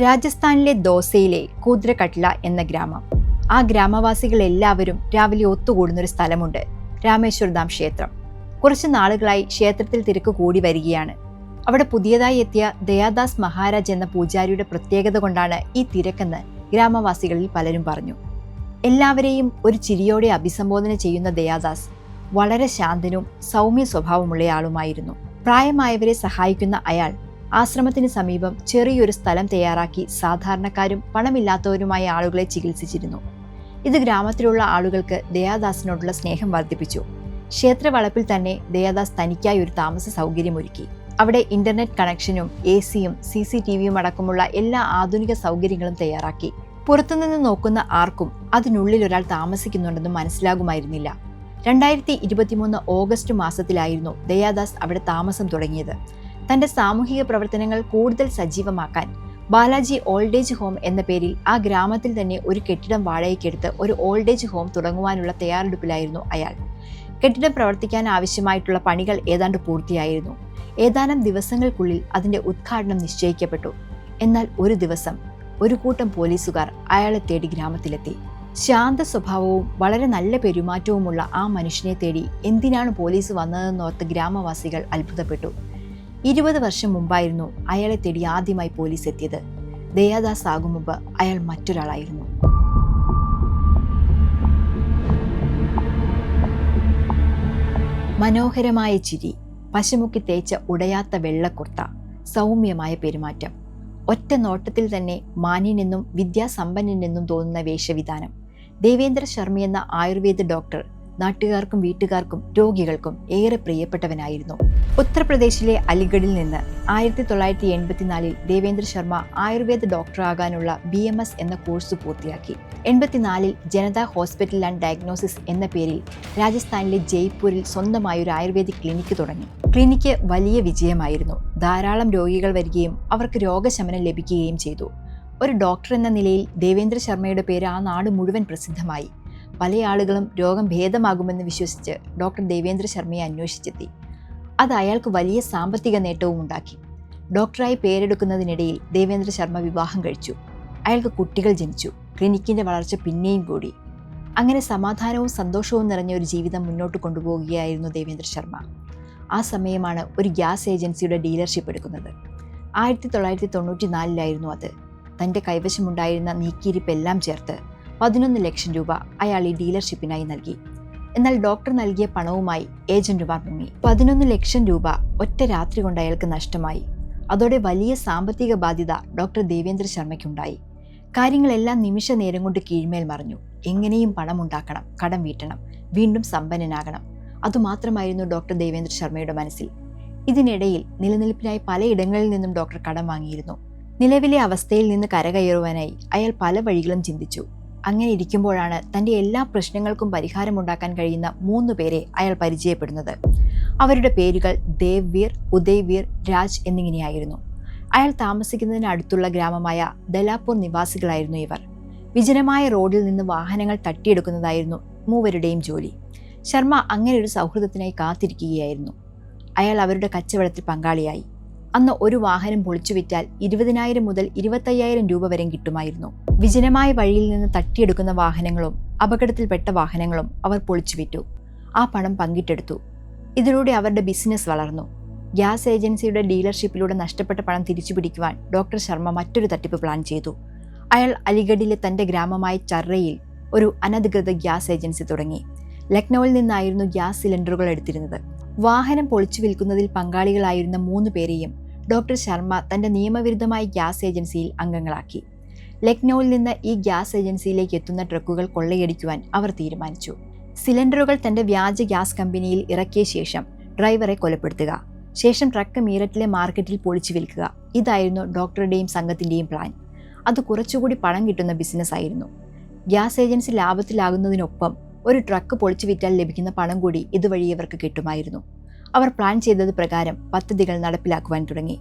രാജസ്ഥാനിലെ ദോസയിലെ കൂദ്രകട്ല എന്ന ഗ്രാമം. ആ ഗ്രാമവാസികൾ എല്ലാവരും രാവിലെ ഒത്തുകൂടുന്ന ഒരു സ്ഥലമുണ്ട്. രാമേശ്വരധാം ക്ഷേത്രം. കുറച്ച് നാളുകളായി ക്ഷേത്രത്തിൽ തിരക്ക് കൂടി വരികയാണ്. അവിടെ പുതിയതായി എത്തിയ ദയാദാസ് മഹാരാജ് എന്ന പൂജാരിയുടെ പ്രത്യേകത കൊണ്ടാണ് ഈ തിരക്കെന്ന് ഗ്രാമവാസികളിൽ പലരും പറഞ്ഞു. എല്ലാവരെയും ഒരു ചിരിയോടെ അഭിസംബോധന ചെയ്യുന്ന ദയാദാസ് വളരെ ശാന്തനും സൗമ്യ സ്വഭാവമുള്ളയാളുമായിരുന്നു പ്രായമായവരെ സഹായിക്കുന്ന അയാൾ ആശ്രമത്തിന് സമീപം ചെറിയൊരു സ്ഥലം തയ്യാറാക്കി സാധാരണക്കാരും പണമില്ലാത്തവരുമായ ആളുകളെ ചികിത്സിച്ചിരുന്നു. ഇത് ഗ്രാമത്തിലുള്ള ആളുകൾക്ക് ദയാദാസിനോടുള്ള സ്നേഹം വർദ്ധിപ്പിച്ചു. ക്ഷേത്രവളപ്പിൽ തന്നെ ദയാദാസ് തനിക്കായി ഒരു താമസ സൗകര്യമൊരുക്കി. അവിടെ ഇന്റർനെറ്റ് കണക്ഷനും എ സിയും സി സി ടി വിയും അടക്കമുള്ള എല്ലാ ആധുനിക സൗകര്യങ്ങളും തയ്യാറാക്കി. പുറത്തുനിന്ന് നോക്കുന്ന ആർക്കും അതിനുള്ളിൽ ഒരാൾ താമസിക്കുന്നുണ്ടെന്ന് മനസ്സിലാകുമായിരുന്നില്ല. രണ്ടായിരത്തി ഇരുപത്തിമൂന്ന് ഓഗസ്റ്റ് മാസത്തിലായിരുന്നു ദയാദാസ് അവിടെ താമസം തുടങ്ങിയത്. തന്റെ സാമൂഹിക പ്രവർത്തനങ്ങൾ കൂടുതൽ സജീവമാക്കാൻ. ബാലാജി ഓൾഡ് ഏജ് ഹോം എന്ന പേരിൽ ആ ഗ്രാമത്തിൽ തന്നെ ഒരു കെട്ടിടം വാടകയ്ക്കെടുത്ത് ഒരു ഓൾഡ് ഏജ് ഹോം തുടങ്ങുവാനുള്ള തയ്യാറെടുപ്പിലായിരുന്നു അയാൾ. കെട്ടിടം പ്രവർത്തിക്കാൻ ആവശ്യമായിട്ടുള്ള പണികൾ ഏതാണ്ട് പൂർത്തിയായിരുന്നു. ഏതാനും ദിവസങ്ങൾക്കുള്ളിൽ അതിന്റെ ഉദ്ഘാടനം നിശ്ചയിക്കപ്പെട്ടു. എന്നാൽ ഒരു ദിവസം ഒരു കൂട്ടം പോലീസുകാർ അയാളെ തേടി ഗ്രാമത്തിലെത്തി. ശാന്ത സ്വഭാവവും വളരെ നല്ല പെരുമാറ്റവുമുള്ള ആ മനുഷ്യനെ തേടി എന്തിനാണ് പോലീസ് വന്നതെന്നോർത്ത് ഗ്രാമവാസികൾ അത്ഭുതപ്പെട്ടു. ഇരുപത് വർഷം മുമ്പായിരുന്നു അയാളെ തേടി ആദ്യമായി പോലീസ് എത്തിയത്. ദയാദാസ് ആകും മുമ്പ് അയാൾ മറ്റൊരാളായിരുന്നു. മനോഹരമായ ചിരി പശുമുക്കി തേച്ച ഉടയാത്ത വെള്ളക്കുർത്ത സൗമ്യമായ പെരുമാറ്റം ഒറ്റ നോട്ടത്തിൽ തന്നെ മാന്യനെന്നും വിദ്യാസമ്പന്നനെന്നും തോന്നുന്ന വേഷവിധാനം ദേവേന്ദ്ര ശർമ്മ എന്ന ആയുർവേദ ഡോക്ടർ നാട്ടുകാർക്കും വീട്ടുകാർക്കും രോഗികൾക്കും ഏറെ പ്രിയപ്പെട്ടവനായിരുന്നു. ഉത്തർപ്രദേശിലെ അലിഗഡിൽ നിന്ന് ആയിരത്തി തൊള്ളായിരത്തി എൺപത്തിനാലിൽ ദേവേന്ദ്ര ശർമ്മ ആയുർവേദ ഡോക്ടറാകാനുള്ള ബി എം എസ് എന്ന കോഴ്സ് പൂർത്തിയാക്കി. എൺപത്തിനാലിൽ ജനതാ ഹോസ്പിറ്റൽ ആൻഡ് ഡയഗ്നോസിസ് എന്ന പേരിൽ രാജസ്ഥാനിലെ ജയ്പൂരിൽ സ്വന്തമായ ഒരു ആയുർവേദ ക്ലിനിക്ക് തുടങ്ങി. ക്ലിനിക്ക് വലിയ വിജയമായിരുന്നു. ധാരാളം രോഗികൾ വരികയും അവർക്ക് രോഗശമനം ലഭിക്കുകയും ചെയ്തു. ഒരു ഡോക്ടർ എന്ന നിലയിൽ ദേവേന്ദ്ര ശർമ്മയുടെ പേര് ആ നാട് മുഴുവൻ പ്രസിദ്ധമായി. പല ആളുകളും രോഗം ഭേദമാകുമെന്ന് വിശ്വസിച്ച് ഡോക്ടർ ദേവേന്ദ്ര ശർമ്മയെ അന്വേഷിച്ചെത്തി. അത് അയാൾക്ക് വലിയ സാമ്പത്തിക നേട്ടവും ഉണ്ടാക്കി. ഡോക്ടറായി പേരെടുക്കുന്നതിനിടയിൽ ദേവേന്ദ്ര ശർമ്മ വിവാഹം കഴിച്ചു. അയാൾക്ക് കുട്ടികൾ ജനിച്ചു. ക്ലിനിക്കിന്റെ വളർച്ച പിന്നെയും കൂടി. അങ്ങനെ സമാധാനവും സന്തോഷവും നിറഞ്ഞ ഒരു ജീവിതം മുന്നോട്ട് കൊണ്ടുപോവുകയായിരുന്നു ദേവേന്ദ്ര ശർമ്മ. ആ സമയമാണ് ഒരു ഗ്യാസ് ഏജൻസിയുടെ ഡീലർഷിപ്പ് എടുക്കുന്നത്. ആയിരത്തി തൊള്ളായിരത്തി തൊണ്ണൂറ്റി നാലിലായിരുന്നു അത്. തന്റെ കൈവശമുണ്ടായിരുന്ന നീക്കിയിരിപ്പെല്ലാം ചേർത്ത് പതിനൊന്ന് ലക്ഷം രൂപ അയാൾ ഈ ഡീലർഷിപ്പിനായി നൽകി. എന്നാൽ ഡോക്ടർ നൽകിയ പണവുമായി ഏജന്റുമാർ മുങ്ങി. പതിനൊന്ന് ലക്ഷം രൂപ ഒറ്റ രാത്രി കൊണ്ട് അയാൾക്ക് നഷ്ടമായി. അതോടെ വലിയ സാമ്പത്തിക ബാധ്യത ഡോക്ടർ ദേവേന്ദ്ര ശർമ്മയ്ക്കുണ്ടായി. കാര്യങ്ങളെല്ലാം നിമിഷ നേരം കൊണ്ട് കീഴ്മേൽ മറിഞ്ഞു. എങ്ങനെയും പണമുണ്ടാക്കണം കടം വീട്ടണം വീണ്ടും സമ്പന്നനാകണം. അതുമാത്രമായിരുന്നു ഡോക്ടർ ദേവേന്ദ്ര ശർമ്മയുടെ മനസ്സിൽ. ഇതിനിടയിൽ നിലനിൽപ്പിനായി പലയിടങ്ങളിൽ നിന്നും ഡോക്ടർ കടം വാങ്ങിയിരുന്നു. നിലവിലെ അവസ്ഥയിൽ നിന്ന് കരകയറുവാനായി അയാൾ പല വഴികളും ചിന്തിച്ചു. അങ്ങനെ ഇരിക്കുമ്പോഴാണ് തന്റെ എല്ലാ പ്രശ്നങ്ങൾക്കും പരിഹാരമുണ്ടാക്കാൻ കഴിയുന്ന മൂന്ന് പേരെ അയാൾ പരിചയപ്പെടുന്നത്. അവരുടെ പേരുകൾ ദേവ്വീർ ഉദയ്വീർ രാജ് എന്നിങ്ങനെയായിരുന്നു. അയാൾ താമസിക്കുന്നതിന് അടുത്തുള്ള ഗ്രാമമായ ദലാപൂർ നിവാസികളായിരുന്നു ഇവർ. വിജനമായ റോഡിൽ നിന്ന് വാഹനങ്ങൾ തട്ടിയെടുക്കുന്നതായിരുന്നു മൂവരുടെയും ജോലി. ശർമ്മ അങ്ങനെ ഒരു സൗഹൃദത്തിനായി കാത്തിരിക്കുകയായിരുന്നു. അയാൾ അവരുടെ കച്ചവടത്തിൽ പങ്കാളിയായി. അന്ന് ഒരു വാഹനം പൊളിച്ചു വിറ്റാൽ ഇരുപതിനായിരം മുതൽ ഇരുപത്തയ്യായിരം രൂപ വരെ കിട്ടുമായിരുന്നു. വിജനമായ വഴിയിൽ നിന്ന് തട്ടിയെടുക്കുന്ന വാഹനങ്ങളും അപകടത്തിൽപ്പെട്ട വാഹനങ്ങളും അവർ പൊളിച്ചു വിറ്റു. ആ പണം പങ്കിട്ടെടുത്തു. ഇതിലൂടെ അവരുടെ ബിസിനസ് വളർന്നു. ഗ്യാസ് ഏജൻസിയുടെ ഡീലർഷിപ്പിലൂടെ നഷ്ടപ്പെട്ട പണം തിരിച്ചു തിരിച്ചുപിടിക്കുവാൻ ഡോക്ടർ ശർമ്മ മറ്റൊരു തട്ടിപ്പ് പ്ലാൻ ചെയ്തു. അയാൾ അലിഗഡിലെ തന്റെ ഗ്രാമമായ ചർറയിൽ ഒരു അനധികൃത ഗ്യാസ് ഏജൻസി തുടങ്ങി. ലക്നൌവിൽ നിന്നായിരുന്നു ഗ്യാസ് സിലിണ്ടറുകൾ എടുത്തിരുന്നത്. വാഹനം പൊളിച്ചു വിൽക്കുന്നതിൽ പങ്കാളികളായിരുന്ന മൂന്ന് പേരെയും ഡോക്ടർ ശർമ്മ തന്റെ നിയമവിരുദ്ധമായ ഗ്യാസ് ഏജൻസിയിൽ അംഗങ്ങളാക്കി. ലക്നൌവിൽ നിന്ന് ഈ ഗ്യാസ് ഏജൻസിയിലേക്ക് എത്തുന്ന ട്രക്കുകൾ കൊള്ളയടിക്കുവാൻ അവർ തീരുമാനിച്ചു. സിലിണ്ടറുകൾ തന്റെ വ്യാജ ഗ്യാസ് കമ്പനിയിൽ ഇറക്കിയ ശേഷം ഡ്രൈവറെ കൊലപ്പെടുത്തുക. ശേഷം ട്രക്ക് മീററ്റിലെ മാർക്കറ്റിൽ പൊളിച്ചു വിൽക്കുക. ഇതായിരുന്നു ഡോക്ടറുടെയും സംഘത്തിന്റെയും പ്ലാൻ. അത് കുറച്ചുകൂടി പണം കിട്ടുന്ന ബിസിനസ് ആയിരുന്നു. ഗ്യാസ് ഏജൻസി ലാഭത്തിലാകുന്നതിനൊപ്പം ഒരു ട്രക്ക് പൊളിച്ചു വിറ്റാൽ ലഭിക്കുന്ന പണം കൂടി ഇതുവഴി ഇവർക്ക് കിട്ടുമായിരുന്നു. അവർ പ്ലാൻ ചെയ്തത് പ്രകാരം പദ്ധതികൾ നടപ്പിലാക്കുവാൻ തുടങ്ങി.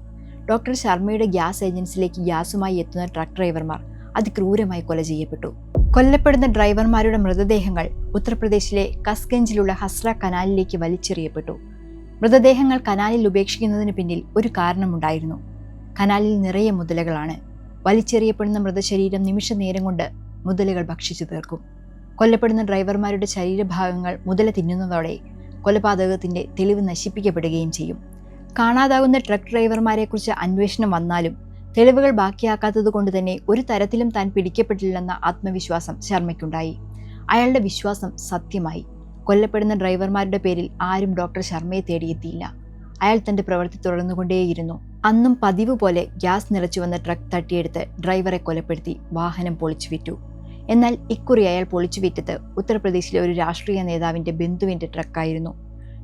ഡോക്ടർ ശർമ്മയുടെ ഗ്യാസ് ഏജൻസിയിലേക്ക് ഗ്യാസുമായി എത്തുന്ന ട്രക്ക് ഡ്രൈവർമാർ അതിക്രൂരമായി കൊല ചെയ്യപ്പെട്ടു. കൊല്ലപ്പെടുന്ന ഡ്രൈവർമാരുടെ മൃതദേഹങ്ങൾ ഉത്തർപ്രദേശിലെ കസ്ഗഞ്ചിലുള്ള ഹസ്ര കനാലിലേക്ക് വലിച്ചെറിയപ്പെട്ടു. മൃതദേഹങ്ങൾ കനാലിൽ ഉപേക്ഷിക്കുന്നതിന് പിന്നിൽ ഒരു കാരണമുണ്ടായിരുന്നു. കനാലിൽ നിറയെ മുതലകളാണ്. വലിച്ചെറിയപ്പെടുന്ന മൃതശരീരം നിമിഷ നേരം കൊണ്ട് മുതലുകൾ ഭക്ഷിച്ചു തീർക്കും. കൊല്ലപ്പെടുന്ന ഡ്രൈവർമാരുടെ ശരീരഭാഗങ്ങൾ മുതല തിന്നുന്നതോടെ കൊലപാതകത്തിന്റെ തെളിവ് നശിപ്പിക്കപ്പെടുകയും ചെയ്യും. കാണാതാകുന്ന ട്രക്ക് ഡ്രൈവർമാരെക്കുറിച്ച് അന്വേഷണം വന്നാലും തെളിവുകൾ ബാക്കിയാക്കാത്തത് കൊണ്ട് തന്നെ ഒരു തരത്തിലും താൻ പിടിക്കപ്പെട്ടില്ലെന്ന ആത്മവിശ്വാസം ശർമ്മയ്ക്കുണ്ടായി. അയാളുടെ വിശ്വാസം സത്യമായി. കൊല്ലപ്പെടുന്ന ഡ്രൈവർമാരുടെ പേരിൽ ആരും ഡോക്ടർ ശർമ്മയെ തേടിയെത്തിയില്ല. അയാൾ തന്റെ പ്രവൃത്തി തുടർന്നുകൊണ്ടേയിരുന്നു. അന്നും പതിവ് പോലെ ഗ്യാസ് നിറച്ചു വന്ന ട്രക്ക് തട്ടിയെടുത്ത് ഡ്രൈവറെ കൊലപ്പെടുത്തി. വാഹനം പൊളിച്ചു വിറ്റു എന്നാൽ ഇക്കുറി അയാൾ പൊളിച്ചു വിറ്റത് ഉത്തർപ്രദേശിലെ ഒരു രാഷ്ട്രീയ നേതാവിന്റെ ബന്ധുവിന്റെ ട്രക്കായിരുന്നു.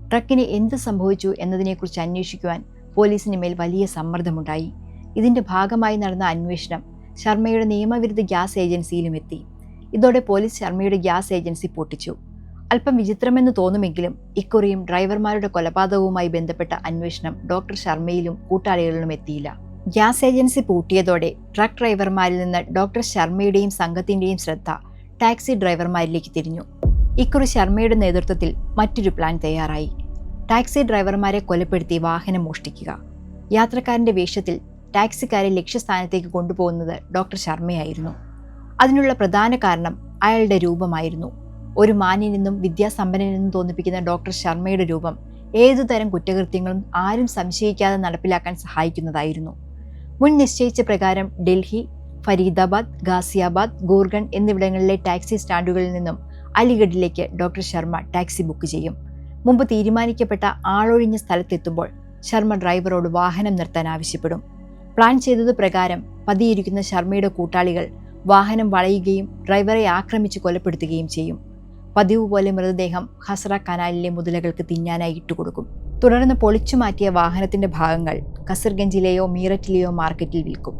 ട്രക്കിന് എന്ത് സംഭവിച്ചു എന്നതിനെക്കുറിച്ച് അന്വേഷിക്കുവാൻ പോലീസിന് മേൽ വലിയ സമ്മർദ്ദമുണ്ടായി. ഇതിന്റെ ഭാഗമായി നടന്ന അന്വേഷണം ശർമ്മയുടെ നിയമവിരുദ്ധ ഗ്യാസ് ഏജൻസിയിലും എത്തി. ഇതോടെ പോലീസ് ശർമ്മയുടെ ഗ്യാസ് ഏജൻസി പൊട്ടിച്ചു. അല്പം വിചിത്രമെന്ന് തോന്നുമെങ്കിലും ഇക്കുറിയും ഡ്രൈവർമാരുടെ കൊലപാതകവുമായി ബന്ധപ്പെട്ട അന്വേഷണം ഡോക്ടർ ശർമ്മയിലും കൂട്ടാളികളിലും എത്തിയില്ല. ഗ്യാസ് ഏജൻസി പൂട്ടിയതോടെ ട്രക്ക് ഡ്രൈവർമാരിൽ നിന്ന് ഡോക്ടർ ശർമ്മയുടെയും സംഘത്തിന്റെയും ശ്രദ്ധ ടാക്സി ഡ്രൈവർമാരിലേക്ക് തിരിഞ്ഞു. ഇക്കുറി ശർമ്മയുടെ നേതൃത്വത്തിൽ മറ്റൊരു പ്ലാൻ തയ്യാറായി. ടാക്സി ഡ്രൈവർമാരെ കൊലപ്പെടുത്തി വാഹനം മോഷ്ടിക്കുക. യാത്രക്കാരന്റെ വേഷത്തിൽ ടാക്സിക്കാരെ ലക്ഷ്യസ്ഥാനത്തേക്ക് കൊണ്ടുപോകുന്നത് ഡോക്ടർ ശർമ്മയായിരുന്നു. അതിനുള്ള പ്രധാന കാരണം അയാളുടെ രൂപമായിരുന്നു. ഒരു മാന്യനെന്നും വിദ്യാസമ്പന്നനെന്നും തോന്നിപ്പിക്കുന്ന ഡോക്ടർ ശർമ്മയുടെ രൂപം ഏതുതരം കുറ്റകൃത്യങ്ങളും ആരും സംശയിക്കാതെ നടപ്പിലാക്കാൻ സഹായിക്കുന്നതായിരുന്നു. മുൻ നിശ്ചയിച്ച പ്രകാരം ഡൽഹി ഫരീദാബാദ് ഗാസിയാബാദ് ഗോർഗൺ എന്നിവിടങ്ങളിലെ ടാക്സി സ്റ്റാൻഡുകളിൽ നിന്നും അലിഗഡിലേക്ക് ഡോക്ടർ ശർമ്മ ടാക്സി ബുക്ക് ചെയ്യും. മുമ്പ് തീരുമാനിക്കപ്പെട്ട ആളൊഴിഞ്ഞ സ്ഥലത്തെത്തുമ്പോൾ ശർമ്മ ഡ്രൈവറോട് വാഹനം നിർത്താൻ ആവശ്യപ്പെടും. പ്ലാൻ ചെയ്തത് പ്രകാരം പതിയിരിക്കുന്ന ശർമ്മയുടെ കൂട്ടാളികൾ വാഹനം വളയുകയും ഡ്രൈവറെ ആക്രമിച്ച് കൊലപ്പെടുത്തുകയും ചെയ്യും. പതിവ് പോലെ മൃതദേഹം ഹസ്ര കനാലിലെ മുതലകൾക്ക് തിന്നാനായി ഇട്ടുകൊടുക്കും. തുടർന്ന് പൊളിച്ചു മാറ്റിയ വാഹനത്തിന്റെ ഭാഗങ്ങൾ കസർഗഞ്ചിലെയോ മീററ്റിലെയോ മാർക്കറ്റിൽ വിൽക്കും.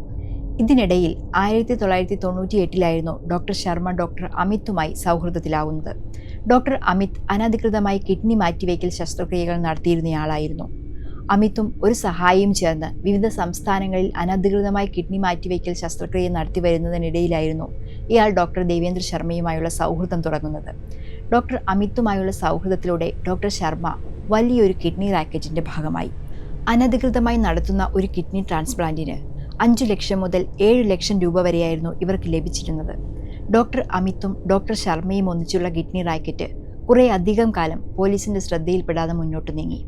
ഇതിനിടയിൽ ആയിരത്തി തൊള്ളായിരത്തി തൊണ്ണൂറ്റി എട്ടിലായിരുന്നു ഡോക്ടർ ശർമ്മ ഡോക്ടർ അമിത്തുമായി സൗഹൃദത്തിലാവുന്നത്. ഡോക്ടർ അമിത് അനധികൃതമായി കിഡ്നി മാറ്റിവയ്ക്കൽ ശസ്ത്രക്രിയകൾ നടത്തിയിരുന്നയാളായിരുന്നു. അമിത്തും ഒരു സഹായിയും ചേർന്ന് വിവിധ സംസ്ഥാനങ്ങളിൽ അനധികൃതമായി കിഡ്നി മാറ്റിവയ്ക്കൽ ശസ്ത്രക്രിയ നടത്തി വരുന്നതിനിടയിലായിരുന്നു ഇയാൾ ഡോക്ടർ ദേവേന്ദ്ര ശർമ്മയുമായുള്ള സൗഹൃദം തുടങ്ങുന്നത്. ഡോക്ടർ അമിത്തുമായുള്ള സൗഹൃദത്തിലൂടെ ഡോക്ടർ ശർമ്മ വലിയൊരു കിഡ്നി റാക്കറ്റിന്റെ ഭാഗമായി. അനധികൃതമായി നടത്തുന്ന ഒരു കിഡ്നി ട്രാൻസ്പ്ലാന്റിന് അഞ്ചു ലക്ഷം മുതൽ ഏഴ് ലക്ഷം രൂപ വരെയായിരുന്നു ഇവർക്ക് ലഭിച്ചിരുന്നത്. ഡോക്ടർ അമിത്തും ഡോക്ടർ ശർമ്മയും ഒന്നിച്ചുള്ള കിഡ്നി റാക്കറ്റ് കുറേ അധികം കാലം പോലീസിന്റെ ശ്രദ്ധയിൽപ്പെടാതെ മുന്നോട്ട് നീങ്ങി.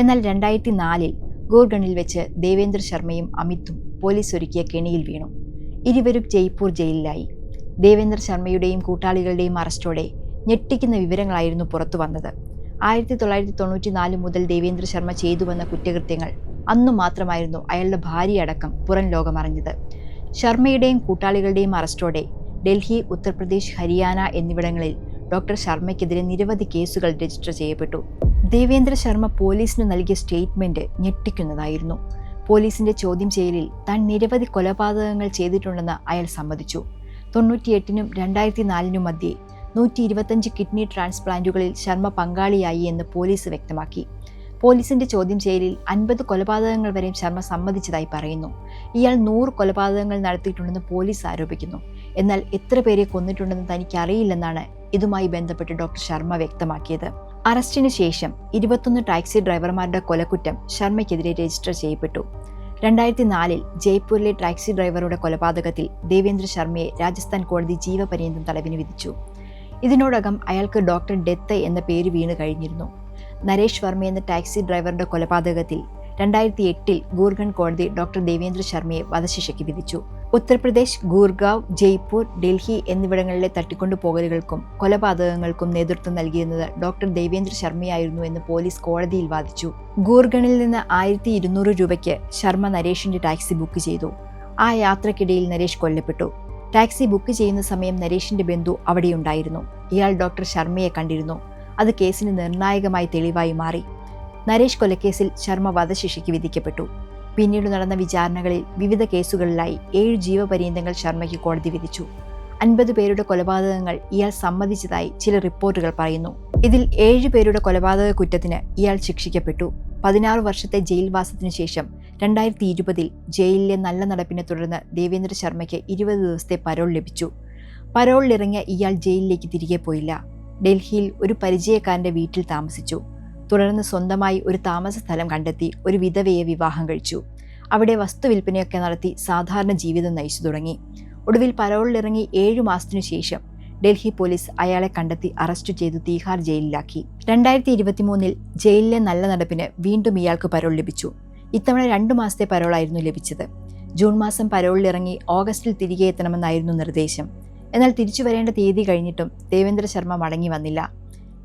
എന്നാൽ രണ്ടായിരത്തി നാലിൽ ഗോർഗണിൽ വെച്ച് ദേവേന്ദ്ര ശർമ്മയും അമിത്തും പോലീസ് ഒരുക്കിയ കെണിയിൽ വീണു. ഇരുവരും ജയ്പൂർ ജയിലിലായി. ദേവേന്ദ്ര ശർമ്മയുടെയും കൂട്ടാളികളുടെയും അറസ്റ്റോടെ ഞെട്ടിക്കുന്ന വിവരങ്ങളായിരുന്നു പുറത്തു വന്നത്. ആയിരത്തി തൊള്ളായിരത്തി തൊണ്ണൂറ്റി നാല് മുതൽ ദേവേന്ദ്ര ശർമ്മ ചെയ്തു വന്ന കുറ്റകൃത്യങ്ങൾ അന്നു മാത്രമായിരുന്നു അയാളുടെ ഭാര്യയടക്കം പുറം ലോകമറിഞ്ഞത്. ശർമ്മയുടെയും കൂട്ടാളികളുടെയും അറസ്റ്റോടെ ഡൽഹി ഉത്തർപ്രദേശ് ഹരിയാന എന്നിവിടങ്ങളിൽ ഡോക്ടർ ശർമ്മയ്ക്കെതിരെ നിരവധി കേസുകൾ രജിസ്റ്റർ ചെയ്യപ്പെട്ടു. ദേവേന്ദ്ര ശർമ്മ പോലീസിന് നൽകിയ സ്റ്റേറ്റ്മെന്റ് ഞെട്ടിക്കുന്നതായിരുന്നു. പോലീസിന്റെ ചോദ്യം ചെയ്യലിൽ താൻ നിരവധി കൊലപാതകങ്ങൾ ചെയ്തിട്ടുണ്ടെന്ന് അയാൾ സമ്മതിച്ചു. തൊണ്ണൂറ്റിയെട്ടിനും രണ്ടായിരത്തി നാലിനും മധ്യേ നൂറ്റി ഇരുപത്തഞ്ച് കിഡ്നി ട്രാൻസ്പ്ലാന്റുകളിൽ ശർമ്മ പങ്കാളിയായി എന്ന് പോലീസ് വ്യക്തമാക്കി. പോലീസിന്റെ ചോദ്യം ചെയ്യലിൽ അൻപത് കൊലപാതകങ്ങൾ വരെയും ശർമ്മ സമ്മതിച്ചതായി പറയുന്നു. ഇയാൾ നൂറ് കൊലപാതകങ്ങൾ നടത്തിയിട്ടുണ്ടെന്ന് പോലീസ് ആരോപിക്കുന്നു. എന്നാൽ എത്ര പേരെ കൊന്നിട്ടുണ്ടെന്ന് തനിക്ക് അറിയില്ലെന്നാണ് ഇതുമായി ബന്ധപ്പെട്ട് ഡോക്ടർ ശർമ്മ വ്യക്തമാക്കിയത്. അറസ്റ്റിന് ശേഷം ഇരുപത്തൊന്ന് ടാക്സി ഡ്രൈവർമാരുടെ കൊലക്കുറ്റം ശർമ്മയ്ക്കെതിരെ രജിസ്റ്റർ ചെയ്യപ്പെട്ടു. രണ്ടായിരത്തി നാലിൽ ജയ്പൂരിലെ ടാക്സി ഡ്രൈവറുടെ കൊലപാതകത്തിൽ ദേവേന്ദ്ര ശർമ്മയെ രാജസ്ഥാൻ കോടതി ജീവപര്യന്തം തടവിന് വിധിച്ചു. ഇതിനോടകം അയാൾക്ക് ഡോക്ടർ ഡെത്ത് എന്ന പേര് വീണ് കഴിഞ്ഞിരുന്നു. നരേഷ് വർമ്മ എന്ന ടാക്സി ഡ്രൈവറുടെ കൊലപാതകത്തിൽ രണ്ടായിരത്തി എട്ടിൽ ഗൂർഗൺ കോടതി ഡോക്ടർ ദേവേന്ദ്ര ശർമ്മയെ വധശിക്ഷയ്ക്ക് വിധിച്ചു. ഉത്തർപ്രദേശ് ഗൂർഗാവ് ജയ്പൂർ ഡൽഹി എന്നിവിടങ്ങളിലെ തട്ടിക്കൊണ്ടുപോകലുകൾക്കും കൊലപാതകങ്ങൾക്കും നേതൃത്വം നൽകിയിരുന്നത് ഡോക്ടർ ദേവേന്ദ്ര ശർമ്മയായിരുന്നു എന്ന് പോലീസ് കോടതിയിൽ വാദിച്ചു. ഗൂർഗണിൽ നിന്ന് ആയിരത്തി ഇരുന്നൂറ് രൂപയ്ക്ക് ശർമ്മ നരേഷിന്റെ ടാക്സി ബുക്ക് ചെയ്തു. ആ യാത്രക്കിടയിൽ നരേഷ് കൊല്ലപ്പെട്ടു. ടാക്സി ബുക്ക് ചെയ്യുന്ന സമയം നരേഷിന്റെ ബന്ധു അവിടെയുണ്ടായിരുന്നു. ഇയാൾ ഡോക്ടർ ശർമ്മയെ കണ്ടിരുന്നു. അത് കേസിന് നിർണായകമായി തെളിവായി മാറി. നരേഷ് കൊലക്കേസിൽ ശർമ്മ വധശിക്ഷയ്ക്ക് വിധിക്കപ്പെട്ടു. പിന്നീട് നടന്ന വിചാരണകളിൽ വിവിധ കേസുകളിലായി ഏഴ് ജീവപര്യന്തങ്ങൾ ശർമ്മയ്ക്ക് കോടതി വിധിച്ചു. അൻപത് പേരുടെ കൊലപാതകങ്ങൾ ഇയാൾ സമ്മതിച്ചതായി ചില റിപ്പോർട്ടുകൾ പറയുന്നു. ഇതിൽ ഏഴ് പേരുടെ കൊലപാതക കുറ്റത്തിന് ഇയാൾ ശിക്ഷിക്കപ്പെട്ടു. പതിനാറ് വർഷത്തെ ജയിൽവാസത്തിനു ശേഷം രണ്ടായിരത്തി ഇരുപതിൽ ജയിലിലെ നല്ല നടപ്പിനെ തുടർന്ന് ദേവേന്ദ്ര ശർമ്മയ്ക്ക് ഇരുപത് ദിവസത്തെ പരോൾ ലഭിച്ചു. പരോളിലിറങ്ങിയ ഇയാൾ ജയിലിലേക്ക് തിരികെ പോയില്ല. ഡൽഹിയിൽ ഒരു പരിചയക്കാരന്റെ വീട്ടിൽ താമസിച്ചു. തുടർന്ന് സ്വന്തമായി ഒരു താമസ സ്ഥലം കണ്ടെത്തി ഒരു വിധവയെ വിവാഹം കഴിച്ചു. അവിടെ വസ്തുവിൽപ്പനയൊക്കെ നടത്തി സാധാരണ ജീവിതം നയിച്ചു തുടങ്ങി. ഒടുവിൽ പരോളിലിറങ്ങി ഏഴു മാസത്തിനു ശേഷം ഡൽഹി പോലീസ് അയാളെ കണ്ടെത്തി അറസ്റ്റ് ചെയ്ത് തീഹാർ ജയിലിലാക്കി. രണ്ടായിരത്തി ഇരുപത്തിമൂന്നിൽ ജയിലിലെ നല്ല നടപ്പിന് വീണ്ടും ഇയാൾക്ക് പരോൾ ലഭിച്ചു. ഇത്തവണ രണ്ടു മാസത്തെ പരോളായിരുന്നു ലഭിച്ചത്. ജൂൺ മാസം പരോളിലിറങ്ങി ഓഗസ്റ്റിൽ തിരികെ എത്തണമെന്നായിരുന്നു നിർദ്ദേശം. എന്നാൽ തിരിച്ചു വരേണ്ട തീയതി കഴിഞ്ഞിട്ടും ദേവേന്ദ്ര ശർമ്മ മടങ്ങി വന്നില്ല.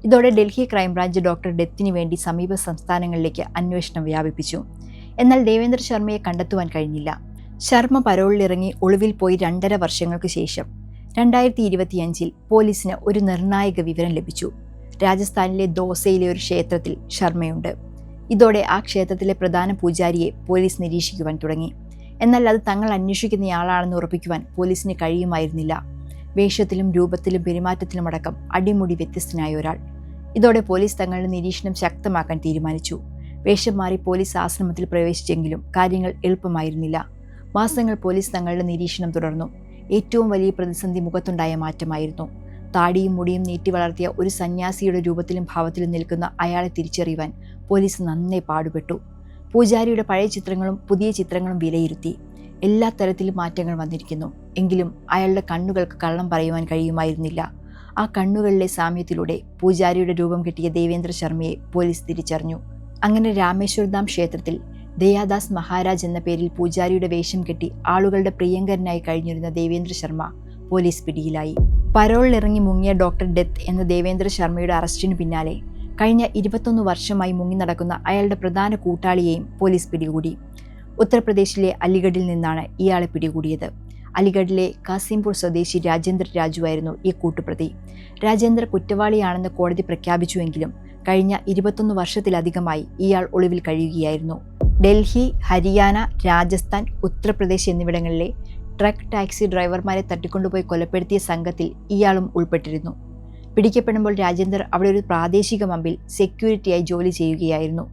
ഇതോടെ ഡൽഹി ക്രൈംബ്രാഞ്ച് ഡോക്ടർ ഡെത്തിന് വേണ്ടി സമീപ സംസ്ഥാനങ്ങളിലേക്ക് അന്വേഷണം വ്യാപിപ്പിച്ചു. എന്നാൽ ദേവേന്ദ്ര ശർമ്മയെ കണ്ടെത്തുവാൻ കഴിഞ്ഞില്ല. ശർമ്മ പരോളിലിറങ്ങി ഒളിവിൽ പോയി രണ്ടര വർഷങ്ങൾക്ക് ശേഷം രണ്ടായിരത്തി ഇരുപത്തിയഞ്ചിൽ പോലീസിന് ഒരു നിർണായക വിവരം ലഭിച്ചു. രാജസ്ഥാനിലെ ദോസയിലെ ഒരു ക്ഷേത്രത്തിൽ ശർമ്മയുണ്ട്. ഇതോടെ ആ ക്ഷേത്രത്തിലെ പ്രധാന പൂജാരിയെ പോലീസ് നിരീക്ഷിക്കുവാൻ തുടങ്ങി. എന്നാൽ അത് തങ്ങൾ അന്വേഷിക്കുന്നയാളാണെന്ന് ഉറപ്പിക്കുവാൻ പോലീസിന് കഴിയുമായിരുന്നില്ല. വേഷത്തിലും രൂപത്തിലും പെരുമാറ്റത്തിലുമടക്കം അടിമുടി വ്യത്യസ്തനായ ഒരാൾ. ഇതോടെ പോലീസ് തങ്ങളുടെ നിരീക്ഷണം ശക്തമാക്കാൻ തീരുമാനിച്ചു. വേഷം മാറി പോലീസ് ആശ്രമത്തിൽ പ്രവേശിച്ചെങ്കിലും കാര്യങ്ങൾ എളുപ്പമായിരുന്നില്ല. മാസങ്ങൾ പോലീസ് തങ്ങളുടെ നിരീക്ഷണം തുടർന്നു. ഏറ്റവും വലിയ പ്രതിസന്ധി മുഖത്തുണ്ടായ മാറ്റമായിരുന്നു. താടിയും മുടിയും നീട്ടി വളർത്തിയ ഒരു സന്യാസിയുടെ രൂപത്തിലും ഭാവത്തിലും നിൽക്കുന്ന അയാളെ തിരിച്ചറിയുവാൻ പോലീസ് നന്നേ പാടുപെട്ടു. പൂജാരിയുടെ പഴയ ചിത്രങ്ങളും പുതിയ ചിത്രങ്ങളും വിലയിരുത്തി. എല്ലാ തരത്തിലും മാറ്റങ്ങൾ വന്നിരിക്കുന്നു. എങ്കിലും അയാളുടെ കണ്ണുകൾക്ക് കള്ളം പറയുവാൻ കഴിയുമായിരുന്നില്ല. ആ കണ്ണുകളിലെ സാമ്യത്തിലൂടെ പൂജാരിയുടെ രൂപം കിട്ടിയ ദേവേന്ദ്ര ശർമ്മയെ പോലീസ് തിരിച്ചറിഞ്ഞു. അങ്ങനെ രാമേശ്വരധാം ക്ഷേത്രത്തിൽ ദയാദാസ് മഹാരാജ് എന്ന പേരിൽ പൂജാരിയുടെ വേഷം കെട്ടി ആളുകളുടെ പ്രിയങ്കരനായി കഴിഞ്ഞിരുന്ന ദേവേന്ദ്ര ശർമ്മ പോലീസ് പിടിയിലായി. പരോളിലിറങ്ങി മുങ്ങിയ ഡോക്ടർ ഡെത്ത് എന്ന ദേവേന്ദ്ര ശർമ്മയുടെ അറസ്റ്റിനു പിന്നാലെ കഴിഞ്ഞ ഇരുപത്തൊന്ന് വർഷമായി മുങ്ങി നടക്കുന്ന അയാളുടെ പ്രധാന കൂട്ടാളിയെയും പോലീസ് പിടികൂടി. ഉത്തർപ്രദേശിലെ അലിഗഡിൽ നിന്നാണ് ഇയാളെ പിടികൂടിയത്. അലിഗഡിലെ കാസിംപൂർ സ്വദേശി രാജേന്ദ്ര രാജുവായിരുന്നു ഈ കൂട്ടുപ്രതി. രാജേന്ദ്ര കുറ്റവാളിയാണെന്ന് കോടതി പ്രഖ്യാപിച്ചുവെങ്കിലും കഴിഞ്ഞ ഇരുപത്തൊന്ന് വർഷത്തിലധികമായി ഇയാൾ ഒളിവിൽ കഴിയുകയായിരുന്നു. ഡൽഹി ഹരിയാന രാജസ്ഥാൻ ഉത്തർപ്രദേശ് എന്നിവിടങ്ങളിലെ ട്രക്ക് ടാക്സി ഡ്രൈവർമാരെ തട്ടിക്കൊണ്ടുപോയി കൊലപ്പെടുത്തിയ സംഘത്തിൽ ഇയാളും ഉൾപ്പെട്ടിരുന്നു. പിടിക്കപ്പെടുമ്പോൾ രാജേന്ദർ അവിടെ ഒരു പ്രാദേശിക മമ്പിൽ സെക്യൂരിറ്റിയായി ജോലി ചെയ്യുകയായിരുന്നു.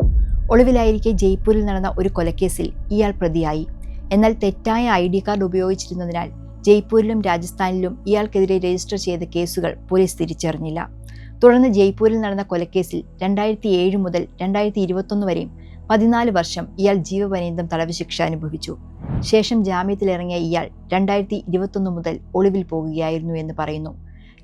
ഒളിവിലായിരിക്കെ ജയ്പൂരിൽ നടന്ന ഒരു കൊലക്കേസിൽ ഇയാൾ പ്രതിയായി. എന്നാൽ തെറ്റായ ഐ ഡി കാർഡ് ഉപയോഗിച്ചിരുന്നതിനാൽ ജയ്പൂരിലും രാജസ്ഥാനിലും ഇയാൾക്കെതിരെ രജിസ്റ്റർ ചെയ്ത കേസുകൾ പോലീസ് തിരിച്ചറിഞ്ഞില്ല. തുടർന്ന് ജയ്പൂരിൽ നടന്ന കൊലക്കേസിൽ രണ്ടായിരത്തി ഏഴ് മുതൽ രണ്ടായിരത്തി ഇരുപത്തൊന്ന് വരെയും പതിനാല് വർഷം ഇയാൾ ജീവപര്യന്തം തടവ് ശിക്ഷ അനുഭവിച്ചു. ശേഷം ജാമ്യത്തിലിറങ്ങിയ ഇയാൾ രണ്ടായിരത്തി ഇരുപത്തൊന്ന് മുതൽ ഒളിവിൽ പോകുകയായിരുന്നു എന്ന് പറയുന്നു.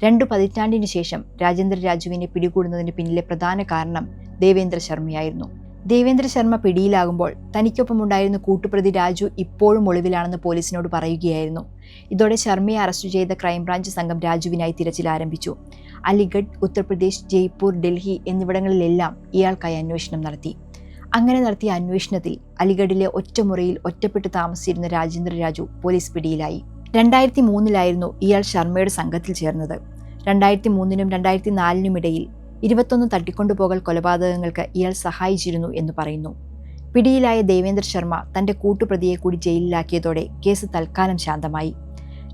രണ്ടു പതിറ്റാണ്ടിന് ശേഷം രാജേന്ദ്ര രാജുവിനെ പിടികൂടുന്നതിന് പിന്നിലെ പ്രധാന കാരണം ദേവേന്ദ്ര ശർമ്മയായിരുന്നു. ദേവേന്ദ്ര ശർമ്മ പിടിയിലാകുമ്പോൾ തനിക്കൊപ്പമുണ്ടായിരുന്ന കൂട്ടുപ്രതി രാജു ഇപ്പോഴും ഒളിവിലാണെന്ന് പോലീസിനോട് പറയുകയായിരുന്നു. ഇതോടെ ശർമ്മയെ അറസ്റ്റ് ചെയ്ത ക്രൈംബ്രാഞ്ച് സംഘം രാജുവിനായി തിരച്ചിൽ ആരംഭിച്ചു. അലിഗഡ് ഉത്തർപ്രദേശ് ജയ്പൂർ ഡൽഹി എന്നിവിടങ്ങളിലെല്ലാം ഇയാൾക്കായി അന്വേഷണം നടത്തി. അങ്ങനെ നടത്തിയ അന്വേഷണത്തിൽ അലിഗഡിലെ ഒറ്റമുറിയിൽ ഒറ്റപ്പെട്ട് താമസിച്ചിരുന്ന രാജേന്ദ്ര രാജു പോലീസ് പിടിയിലായി. രണ്ടായിരത്തി മൂന്നിലായിരുന്നു ഇയാൾ ശർമ്മയുടെ സംഘത്തിൽ ചേർന്നത്. രണ്ടായിരത്തി മൂന്നിനും രണ്ടായിരത്തി നാലിനും ഇടയിൽ ഇരുപത്തൊന്ന് തട്ടിക്കൊണ്ടുപോകൽ കൊലപാതകങ്ങൾക്ക് ഇയാൾ സഹായിച്ചിരുന്നു എന്ന് പറയുന്നു. പിടിയിലായ ദേവേന്ദ്ര ശർമ്മ തന്റെ കൂട്ടുപ്രതിയെ കൂടി ജയിലിലാക്കിയതോടെ കേസ് തൽക്കാലം ശാന്തമായി.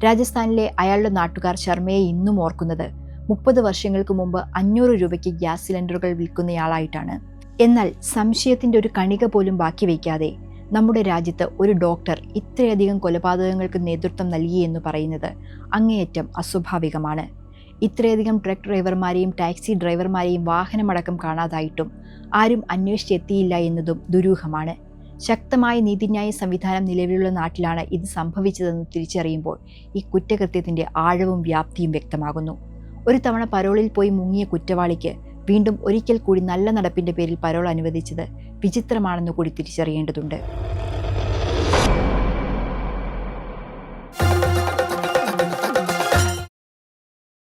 രാജസ്ഥാനിലെ അയാളുടെ നാട്ടുകാർ ശർമ്മയെ ഇന്നും ഓർക്കുന്നത് മുപ്പത് വർഷങ്ങൾക്ക് മുമ്പ് അഞ്ഞൂറ് രൂപയ്ക്ക് ഗ്യാസ് സിലിണ്ടറുകൾ വിൽക്കുന്നയാളായിട്ടാണ്. എന്നാൽ സംശയത്തിന്റെ ഒരു കണിക പോലും ബാക്കി വയ്ക്കാതെ നമ്മുടെ രാജ്യത്ത് ഒരു ഡോക്ടർ ഇത്രയധികം കൊലപാതകങ്ങൾക്ക് നേതൃത്വം നൽകി എന്ന് പറയുന്നത് അങ്ങേയറ്റം അസ്വാഭാവികമാണ്. ഇത്രയധികം ട്രക്ക് ഡ്രൈവർമാരെയും ടാക്സി ഡ്രൈവർമാരെയും വാഹനമടക്കം കാണാതായിട്ടും ആരും അന്വേഷിച്ചെത്തിയില്ല എന്നതും ദുരൂഹമാണ്. ശക്തമായ നീതിന്യായ സംവിധാനം നിലവിലുള്ള നാട്ടിലാണ് ഇത് സംഭവിച്ചതെന്ന് തിരിച്ചറിയുമ്പോൾ ഈ കുറ്റകൃത്യത്തിന്റെ ആഴവും വ്യാപ്തിയും വ്യക്തമാകുന്നു. ഒരു തവണ പരോളിൽ പോയി മുങ്ങിയ കുറ്റവാളിക്ക് വീണ്ടും ഒരിക്കൽ കൂടി നല്ല നടപ്പിന്റെ പേരിൽ പരോൾ അനുവദിച്ചത് വിചിത്രമാണെന്ന് കൂടി തിരിച്ചറിയേണ്ടതുണ്ട്